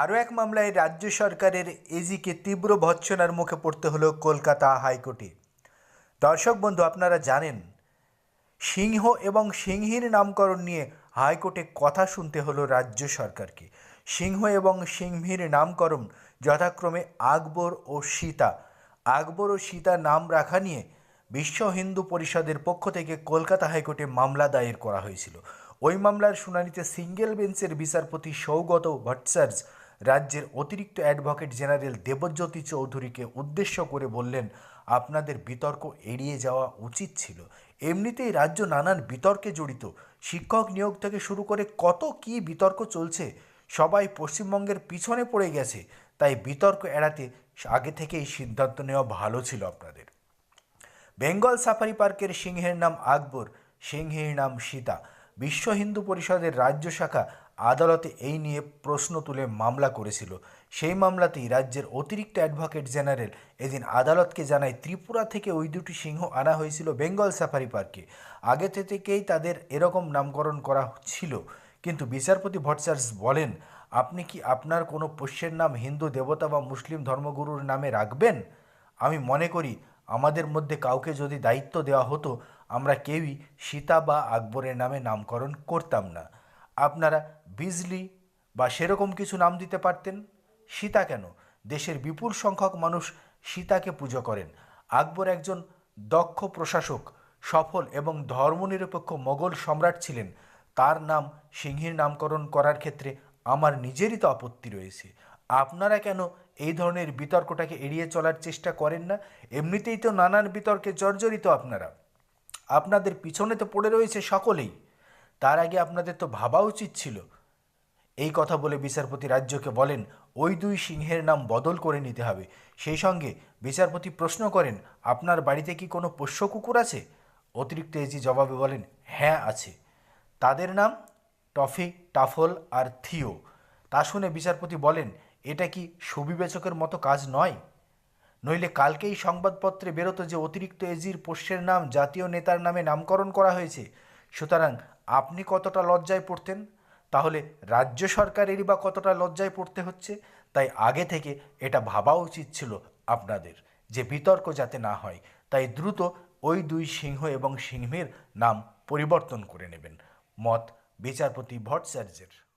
আরও এক মামলায় রাজ্য সরকারের এজিকে তীব্র ভৎসনার মুখে পড়তে হলো কলকাতা হাইকোর্টে। দর্শক বন্ধু, আপনারা জানেন, সিংহ এবং সিংহীর নামকরণ নিয়ে হাইকোর্টে কথা শুনতে হলো রাজ্য সরকারকে। সিংহ এবং সিংহীর নামকরণ যথাক্রমে আকবর ও সীতা। আকবর ও সীতা নাম রাখা নিয়ে বিশ্ব হিন্দু পরিষদের পক্ষ থেকে কলকাতা হাইকোর্টে মামলা দায়ের করা হয়েছিল। ওই মামলার শুনানিতে সিঙ্গেল বেঞ্চের বিচারপতি সৌগত ভট্টাচার্য রাজ্যের অতিরিক্ত অ্যাডভোকেট জেনারেল দেবজ্যোতি চৌধুরীকে উদ্দেশ্য করে বললেন, আপনাদের বিতর্ক এড়িয়ে যাওয়া উচিত ছিল। এমনিতেই রাজ্য নানান বিতর্কে জড়িত। শিক্ষক নিয়োগ থেকে শুরু করে কত কী বিতর্ক চলছে, সবাই পশ্চিমবঙ্গের পিছনে পড়ে গেছে। তাই বিতর্ক এড়াতে আগে থেকেই সিদ্ধান্ত নেওয়া ভালো ছিল আপনাদের। বেঙ্গল সাফারি পার্কের সিংহের নাম আকবর, সিংহের নাম সীতা। বিশ্ব হিন্দু পরিষদের রাজ্য শাখা আদালতে এই নিয়ে প্রশ্ন তুলে মামলা করেছিল। সেই মামলাতেই রাজ্যের অতিরিক্ত অ্যাডভোকেট জেনারেল এদিন আদালতকে জানায়, ত্রিপুরা থেকে ওই দুটি সিংহ আনা হয়েছিল বেঙ্গল সাফারি পার্কে। আগে থেকেই তাদের এরকম নামকরণ করা ছিল। কিন্তু বিচারপতি ভট্টাচার্য বলেন, আপনি কি আপনার কোনো পোষ্যের নাম হিন্দু দেবতা বা মুসলিম ধর্মগুরুর নামে রাখবেন? আমি মনে করি, আমাদের মধ্যে কাউকে যদি দায়িত্ব দেওয়া হতো, আমরা কেউই সীতা বা আকবরের নামে নামকরণ করতাম না। আপনারা বিজলি বা সেরকম কিছু নাম দিতে পারতেন? সীতা কেন? দেশের বিপুল সংখ্যক মানুষ সীতাকে পুজো করেন। আকবর একজন দক্ষ প্রশাসক, সফল এবং ধর্মনিরপেক্ষ মোগল সম্রাট ছিলেন। তার নাম সিংহীর নামকরণ করার ক্ষেত্রে আমার নিজেরই তো আপত্তি রয়েছে। আপনারা কেন এই ধরনের বিতর্কটাকে এড়িয়ে চলার চেষ্টা করেন না? এমনিতেই তো নানান বিতর্কে জর্জরিত আপনারা। আপনাদের পিছনে তো পড়ে রয়েছে সকলেই। তার আগে আপনাদের তো ভাবা উচিত ছিল। এই কথা বলে বিচারপতি রাজ্যকে বলেন, ওই দুই সিংহের নাম বদল করে নিতে হবে। সেই সঙ্গে বিচারপতি প্রশ্ন করেন, আপনার বাড়িতে কি কোনো পোষ্য কুকুর আছে? অতিরিক্ত এজি জবাবে বলেন হ্যাঁ আছে। তাদের নাম টফি, টাফল আর থিও। তা শুনে বিচারপতি বলেন, এটা কি সুবিবেচকের মতো কাজ নয়? নইলে কালকেই সংবাদপত্রে বেরোতো যে অতিরিক্ত এজির পোষ্যের নাম জাতীয় নেতার নামে নামকরণ করা হয়েছে। সুতরাং আপনি কতটা লজ্জায় পড়তেন? তাহলে রাজ্য সরকারেরই বা কতটা লজ্জায় পড়তে হচ্ছে? তাই আগে থেকে এটা ভাবা উচিত ছিল আপনাদের যে বিতর্ক যাতে না হয়। তাই দ্রুত ওই দুই সিংহ এবং সিংহের নাম পরিবর্তন করে নেবেন। মত বিচারপতি ভট্টাচার্যের।